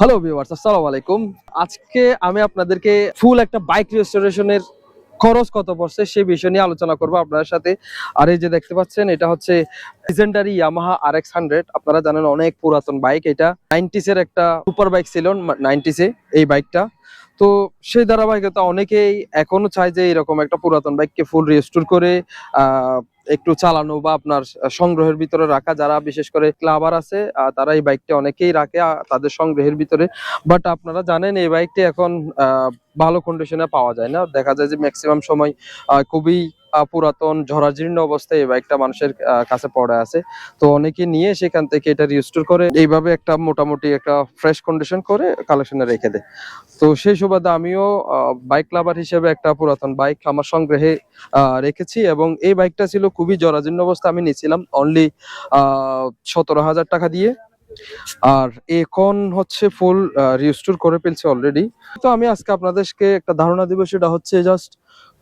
Hello viewers আসসালামু আলাইকুম। আজকে আমি আপনাদেরকে ফুল একটা বাইক রেস্টোরেশনের খরচ কত পড়ছে সেই বিষয় নিয়ে আলোচনা করব আপনার সাথে। আর এই যে দেখতে পাচ্ছেন, এটা হচ্ছে legendary Yamaha R X hundred আপনারা জানেন অনেক পুরাতন বাইক এটা নাইনটিস এর একটা সুপার বাইক ছিল নাইনটিসে এই বাইকটা তো সেই ধারাবাহিকতা অনেকেই এখনও চায় যে এরকম একটা পুরাতন বাইককে ফুল রেস্টোর করে একটু চালানো বা আপনার সংগ্রহের ভিতরে রাখা। যারা বিশেষ করে ক্লাবার আছে তারা এই বাইকটা অনেকেই রাখে তাদের সংগ্রহের ভিতরে। বাট আপনারা জানেন, এই বাইকটি এখন ভালো কন্ডিশনে পাওয়া যায় না। দেখা যায় যে ম্যাক্সিমাম সময় খুবই পুরাতন ঝরাজীর্ণ অবস্থায় এই বাইকটা মানুষের কাছে পড়ে আছে। তো অনেকে নিয়ে সেখান থেকে এটা রিস্টোর করে, এইভাবে একটা মোটামুটি একটা ফ্রেশ কন্ডিশন করে কালেকশনে রেখে দেয়। তো সেই সুবাদে আমিও বাইক লাভার হিসেবে একটা পুরাতন বাইক আমার সংগ্রহে রেখেছি এবং এই বাইকটা ছিল খুবই জরাজীর্ণ অবস্থা আমি নিয়েছিলাম অনলি সতেরো হাজার টাকা দিয়ে। আর এখন হচ্ছে ফুল রিস্টোর করে ফেলছে অলরেডি তো আমি আজকে আপনাদেরকে একটা ধারণা দিব, সেটা হচ্ছে জাস্ট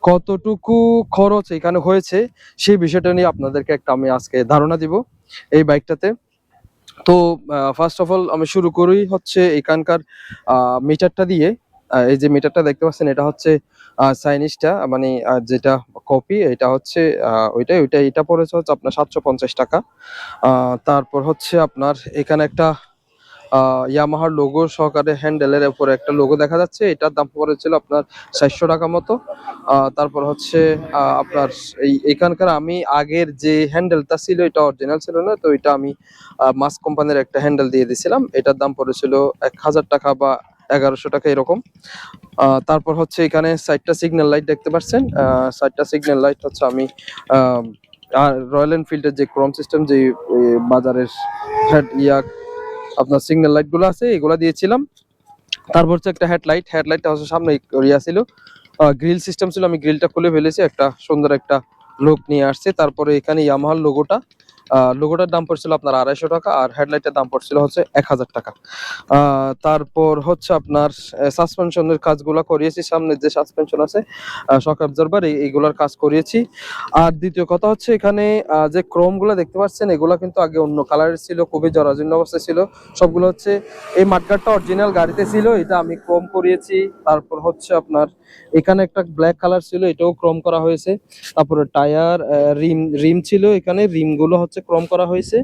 কতটুকু খরচ এখানে হয়েছে সেই বিষয়টা নিয়ে আপনাদেরকে একটা আমি আজকে ধারণা দিব এই বাইকটাতে। তো ফার্স্ট অফ অল আমি শুরু করি হচ্ছে এখানকার মিটারটা দিয়ে। এই যে মিটারটা দেখতে পাচ্ছেন এটা হচ্ছে চাইনিজটা মানে যেটা কপি এটা হচ্ছে ওইটাই ওইটা এটা পড়েছে হচ্ছে আপনার সাতশো পঞ্চাশ টাকা। তারপর হচ্ছে আপনার এখানে একটা ইয়ামাহার লোগো সহকারে হ্যান্ডেলের উপরে একটা লোগো দেখা যাচ্ছে। এটার দাম পড়েছিল আপনার চারশো টাকা মতো। তারপর হচ্ছে আপনার এই এখানকার আমি আগের যে হ্যান্ডেলটা ছিল, এটা অরিজিনাল ছিল না, তো এটা আমি মাস কোম্পানির একটা হ্যান্ডেল দিয়ে দিয়েছিলাম এটার দাম পড়েছিল এক হাজার টাকা বা এগারোশো টাকা এরকম। তারপর হচ্ছে এখানে সাইডটা সিগন্যাল লাইট দেখতে পাচ্ছেন। সাইডটা সিগন্যাল লাইট হচ্ছে আমি আর রয়্যাল এনফিল্ডের যে ক্রম সিস্টেম যে বাজারের ইয়া আপনার সিগন্যাল লাইটগুলো আছে, এগুলো দিয়েছিলাম। তারপর হচ্ছে একটা হেডলাইট হেডলাইটটা হচ্ছে সামনে ইয়া ছিল। গ্রিল সিস্টেম ছিল, আমি গ্রিলটা খুলে ফেলেছি, একটা সুন্দর একটা লোক নিয়ে আসছে। তারপরে এখানে ইয়ামাহার লোগোটা লোগোটার দাম পড়ছিল আপনার আড়াইশো টাকা আর হেডলাইটের দাম পড়ছিল হচ্ছে এক হাজার টাকা। তারপর হচ্ছে আপনার সাসপেনশনের কাজগুলো করিয়েছি। সামনে যে সাসপেনশন আছে শক অবজারভার এইগুলোর কাজ করিয়েছি। আর দ্বিতীয় কথা হচ্ছে এখানে যে ক্রোমগুলো দেখতে পাচ্ছেন, এগুলো কিন্তু আগে অন্য কালারের ছিল, খুবই জরাজীর্ণ অবস্থায় ছিল। সবগুলো হচ্ছে এই মাঠগাটটা অরিজিনাল গাড়িতে ছিল, এটা আমি ক্রোম করিয়েছি। তারপর হচ্ছে আপনার, এখানে একটা ব্ল্যাক কালার ছিল, এটাও ক্রোম করা হয়েছে। তারপরে টায়ার রিম রিম ছিল এখানে রিমগুলো হচ্ছে ক্রম করা হয়েছে।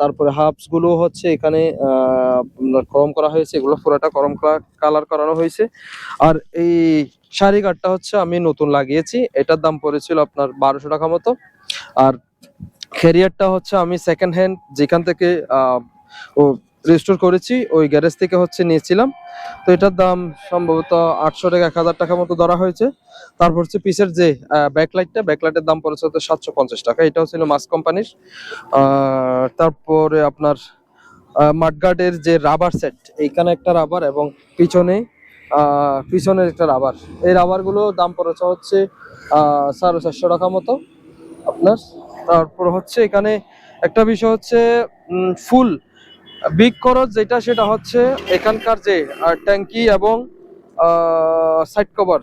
তারপরে হাফসগুলো হচ্ছে এখানে ক্রম করা হয়েছে, এগুলো পুরোটা ক্রম কালার করানো হয়েছে। আর এই শাড়ি গার্ডটা হচ্ছে আমি নতুন লাগিয়েছি, এটার দাম পড়েছিল আপনার বারোশো টাকা মতো। আর ক্যারিয়ারটা হচ্ছে আমি সেকেন্ড হ্যান্ড যেখান থেকে ও রেস্টোর করেছি, ওই গ্যারেজ থেকে হচ্ছে নিয়েছিলাম। তো এটার দাম সম্ভবত আটশো টাকা এক হাজার টাকা মতো ধরা হয়েছে। তারপর হচ্ছে পিসের যে ব্যাকলাইটটা ব্যাকলাইটের দাম পড়েছে হচ্ছে সাতশো পঞ্চাশ টাকা। এটাও ছিল মাস কোম্পানির তারপরে আপনার মাঠগার্ডের যে রাবার সেট এইখানে একটা রাবার এবং পিছনে পিছনের একটা রাবার এই রাবারগুলো দাম পড়েছে হচ্ছে সাড়ে চারশো টাকা মতো আপনার। তারপর হচ্ছে এখানে একটা বিষয় হচ্ছে ফুল। বিগ খরচ যেটা, সেটা হচ্ছে এখানকার যে ট্যাঙ্কি এবং সাইড কভার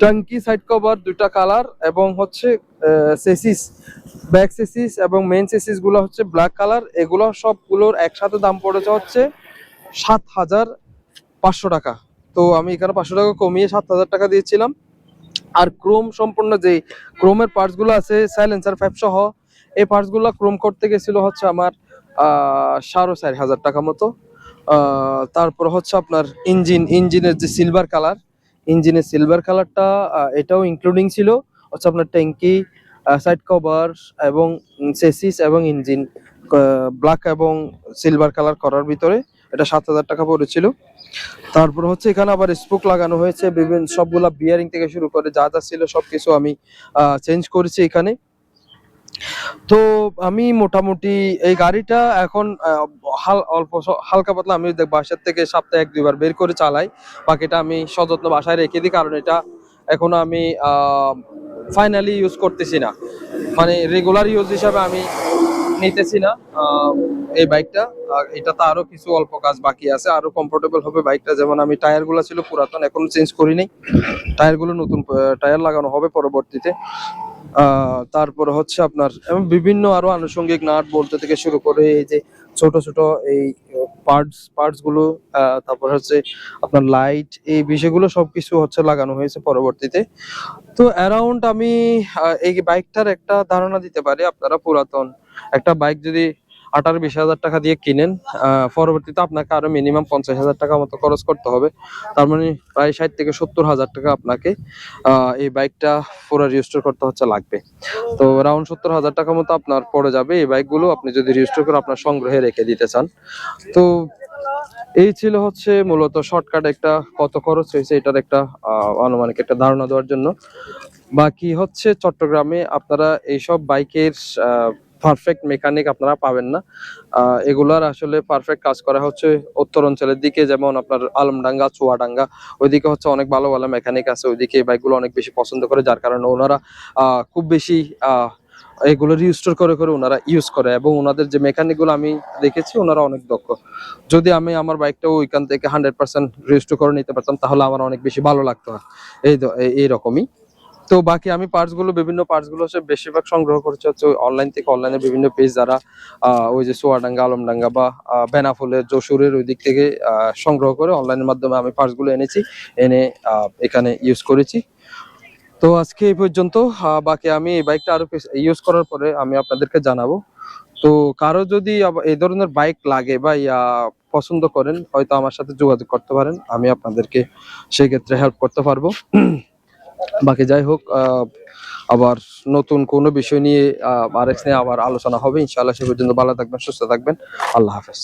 ট্যাঙ্কি সাইড কভার দুইটা কালার এবং হচ্ছে সেসিস ব্যাক সেসিস এবং মেন সেসিসগুলো হচ্ছে ব্ল্যাক কালার এগুলো সবগুলোর একসাথে দাম পড়েছে হচ্ছে সাত হাজার পাঁচশো টাকা। তো আমি এখানে পাঁচশো টাকা কমিয়ে সাত হাজার টাকা দিয়েছিলাম। আর ক্রোম সম্পূর্ণ যে ক্রোমের পার্টসগুলো আছে সাইলেন্সার ফাইভ সহ, এই পার্টসগুলো ক্রোম করতে গেছিল হচ্ছে আমার সাড়ে চার হাজার টাকা মতো। তারপর হচ্ছে আপনার ইঞ্জিন, ইঞ্জিনের যে সিলভার কালার ইঞ্জিনের সিলভার কালারটা এটাও ইনক্লুডিং ছিল। হচ্ছে আপনার ট্যাঙ্কি সাইড কভার এবং সেসিস এবং ইঞ্জিন ব্ল্যাক এবং সিলভার কালার করার ভিতরে এটা সাত হাজার টাকা পড়েছিল। তারপর হচ্ছে এখানে আবার স্পোক লাগানো হয়েছে, বিভিন্ন সবগুলা বিয়ারিং থেকে শুরু করে যা যা ছিল সবকিছু আমি চেঞ্জ করেছি এখানে। তো আমি মোটামুটি এই গাড়িটা এখন অল্প হালকা পাতলা, আমি বাসার থেকে সপ্তাহে এক, দুইবার বের করে চালাই। বাকিটা আমি সযত্ন বাসায় রেখে দিই, কারণ এটা এখন আমি ফাইনালি ইউজ করতেছি না। মানে রেগুলার ইউজ হিসাবে আমি নিতেছি না এই বাইকটা এটাতে আরও কিছু অল্প কাজ বাকি আছে, আরও কমফোর্টেবল হবে বাইকটা যেমন আমি টায়ারগুলো ছিল পুরাতন, এখনও চেঞ্জ করিনি। টায়ারগুলো নতুন টায়ার লাগানো হবে পরবর্তীতে। তারপর হচ্ছে আপনার, এবং বিভিন্ন আরও আনুষঙ্গিক নাট বলতে থেকে শুরু করে এই যে ছোট ছোট এই পার্টস পার্টসগুলো তারপর হচ্ছে আপনার লাইট এই বিষয়গুলো সবকিছু হচ্ছে লাগানো হয়েছে পরবর্তীতে। তো অ্যারাউন্ড আমি এই বাইকটার একটা ধারণা দিতে পারি আপনারা পুরাতন। একটা বাইক যদি আঠারো বিশ হাজার টাকা দিয়ে কিনেন পরবর্তীতে আপনাকে আরও মিনিমাম পঞ্চাশ হাজার টাকা মতো খরচ করতে হবে। তার মানে প্রায় ষাট থেকে সত্তর হাজার টাকা আপনাকে এই বাইকটা পুরো রেজিস্টার করতে হচ্ছে লাগবে। তো রাউন্ড সত্তর হাজার টাকা মতো আপনার পড়ে যাবে এই বাইকগুলো আপনি যদি রেজিস্টার করে আপনার সংগ্রহে রেখে দিতে চান। তো এই ছিল হচ্ছে মূলত শর্টকাট একটা, কত খরচ হয়েছে এটার একটা আনুমানিক একটা ধারণা দেওয়ার জন্য। বাকি হচ্ছে চট্টগ্রামে আপনারা এইসব বাইকের পারফেক্ট মেকানিক আপনারা পাবেন না। এগুলার আসলে পারফেক্ট কাজ করা হচ্ছে উত্তর অঞ্চলের দিকে, যেমন আপনার আলমডাঙ্গা, চুয়াডাঙ্গা, ওইদিকে হচ্ছে অনেক ভালো ভালো মেকানিক আছে, ওইদিকে এই বাইকগুলো অনেক বেশি পছন্দ করে, যার কারণে ওনারা খুব বেশি এগুলো রিস্টোর করে করে ওনারা ইউজ করে এবং ওনাদের যে মেকানিকগুলো আমি দেখেছি, ওনারা অনেক দক্ষ। যদি আমি আমার বাইকটা ওইখান থেকে হান্ড্রেড পার্সেন্ট রেজিস্টার করে নিতে পারতাম, তাহলে আমার অনেক বেশি ভালো লাগতো এই- এইরকমই। তো বাকি আমি পার্টসগুলো, বিভিন্ন পার্টসগুলো হচ্ছে বেশিরভাগ সংগ্রহ করছি হচ্ছে অনলাইন থেকে অনলাইনে বিভিন্ন পেজ যারা ওই যে সোয়াডাঙ্গা, আলমডাঙ্গা বা বেনাফুলের যশোরের ওই দিক থেকে সংগ্রহ করে অনলাইনের মাধ্যমে আমি পার্টসগুলো এনেছি, এনে এখানে ইউজ করেছি। তো আজকে এই পর্যন্ত বাকি আমি এই বাইকটা আরও ইউজ করার পরে আমি আপনাদেরকে জানাব। তো কারও যদি এই ধরনের বাইক লাগে বা, ইয়া, পছন্দ করেন, হয়তো আমার সাথে যোগাযোগ করতে পারেন, আমি আপনাদেরকে সেই ক্ষেত্রে হেল্প করতে পারব। বাকি যাই হোক আবার নতুন কোনো বিষয় নিয়ে আরেক নিয়ে আবার আলোচনা হবে। ইনশাআল্লাহ সে পর্যন্ত ভালো থাকবেন, সুস্থ থাকবেন। আল্লাহ হাফেজ।